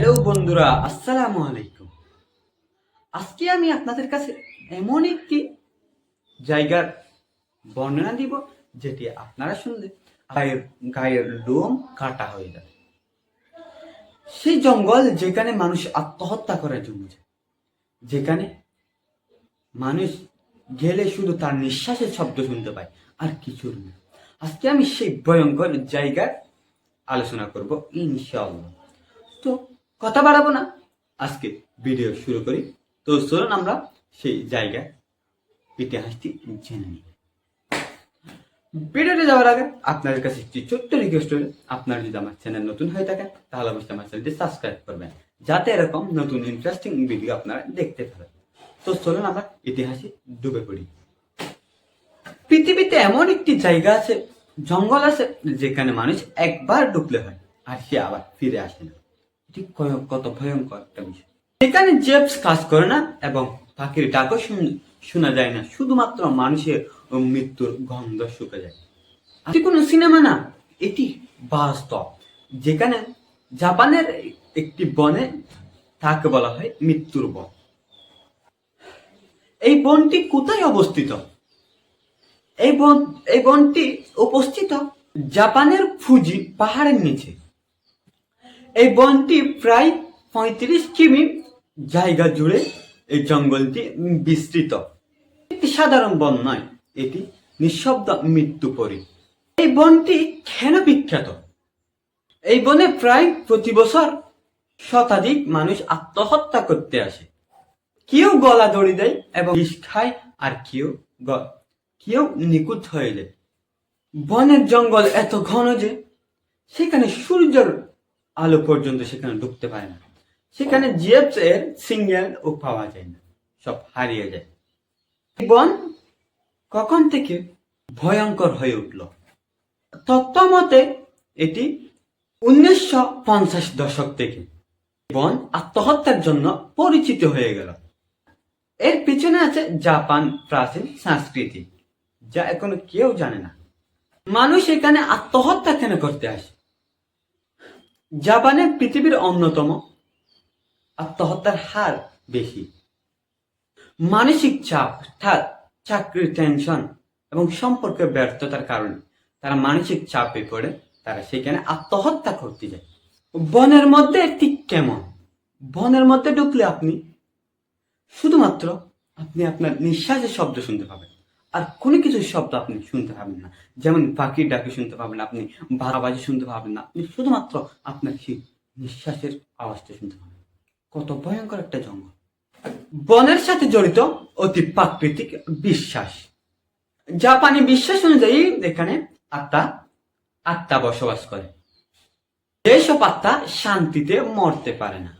Hello বন্ধুরা, আসসালামু আলাইকুম। আজকে আমি আপনাদের কাছে এমন একটি জায়গার বর্ণনা দিব, যেটি আপনারা শুনলে গায়ের গায়ের লোম কাটা হয়ে যাবে। সেই জঙ্গল যেখানে মানুষ আত্মহত্যা করার জন্য যায়, যেখানে মানুষ গেলে শুধু তার নিঃশ্বাসের শব্দ শুনতে পায়, আর কিছুর না। আজকে আমি সেই ভয়ঙ্কর জায়গার আলোচনা করব, ইনশাআল্লাহ। তো কথা বাড়াবো না। আজকে ভিডিও শুরু করি। তো চলুন আমরা সেই জায়গার ইতিহাসটি জেনে নিই। ভিডিওতে যাওয়ার আগে আপনাদের কাছে একটি ছোট্ট রিকোয়েস্ট হলো আপনারা যদি আমার চ্যানেল নতুন হয়ে থাকেন, তাহলে অবশ্যই আমার চ্যানেলটি সাবস্ক্রাইব করবেন। যাতে এরকম নতুন ইন্টারেস্টিং ভিডিও আপনারা দেখতে পারেন। তো চলুন আমরা ইতিহাসে ডুবে পড়ি। পৃথিবীতে এমন একটি জায়গা আছে, জঙ্গল আছে, যেখানে মানুষ একবার ঢুকলে হয়, আর সে আবার ফিরে আসে না। এটি কত ভয়ঙ্কর একটা বিষয়। এখানে জেপস কাজ করে না এবং পাখির ডাকও শোনা যায় না, শুধুমাত্র মানুষের মৃত্যুর গন্ধ শুকে যায়। এটি কোনো সিনেমা না, এটি বাস্তব। যেখানে জাপানের একটি বনে তাকে বলা হয় মৃত্যুর বন। এই বনটি কোথায় অবস্থিত? এই বন এই বনটি উপস্থিত জাপানের ফুজি পাহাড়ের নিচে। এই বনটি প্রায় পঁয়ত্রিশ কিমি জায়গা জুড়ে এই জঙ্গলটি বিস্তৃত। একটি সাধারণ বন নয়, এটি নিঃশব্দ মৃত্যু পরি। এই বনটি কেন বিখ্যাত। এই বনে প্রায় প্রতি বছর শতাধিক মানুষ আত্মহত্যা করতে আসে। কেউ গলা দড়ি দেয় এবং বিষ খায়, আর কেউ কেউ নিখুঁত হয়ে যায়। বনের জঙ্গল এত ঘন যে সেখানে সূর্যের আলো পর্যন্ত সেখানে ঢুকতে পারে না। সেখানে জিএফস এর সিঙ্গেল ও পাওয়া যায় না। সব হারিয়ে যায়। এই বন কখন থেকে ভয়ঙ্কর হয়ে উঠল? তথ্য মতে এটি উনিশশো পঞ্চাশ দশক থেকে বন আত্মহত্যার জন্য পরিচিত হয়ে গেল। এর পিছনে আছে জাপান প্রাচীন সংস্কৃতি, যা এখনও কেউ জানে না। মানুষ এখানে আত্মহত্যা কেন করতে আসে? জাপানে পৃথিবীর অন্যতম। আত্মহত্যার হার বেশি। মানসিক চাপ, অর্থাৎ চাকরির টেনশন এবং সম্পর্কে ব্যর্থতার কারণে তারা মানসিক চাপে পড়ে, তারা সেখানে আত্মহত্যা করতে যায়। বনের মধ্যে ঠিক কেমন? বনের মধ্যে ঢুকলে আপনি শুধুমাত্র আপনি আপনার নিঃশ্বাসের শব্দ শুনতে পাবেন। আর কোনো কিছুর শব্দ আপনি শুনতে পাবেন না। যেমন পাখির ডাকে শুনতে পাবেন আপনি, বাজি শুনতে পাবেন না। আপনি শুধুমাত্র আপনার সেই নিঃশ্বাসের আওয়াজটা শুনতে পাবেন। কত ভয়ঙ্কর একটা জঙ্গল। বনের সাথে জড়িত অতি প্রাকৃতিক বিশ্বাস। জাপানি বিশ্বাস অনুযায়ী এখানে আত্মা আত্মা বসবাস করে। যেসব আত্মা শান্তিতে মরতে পারে না।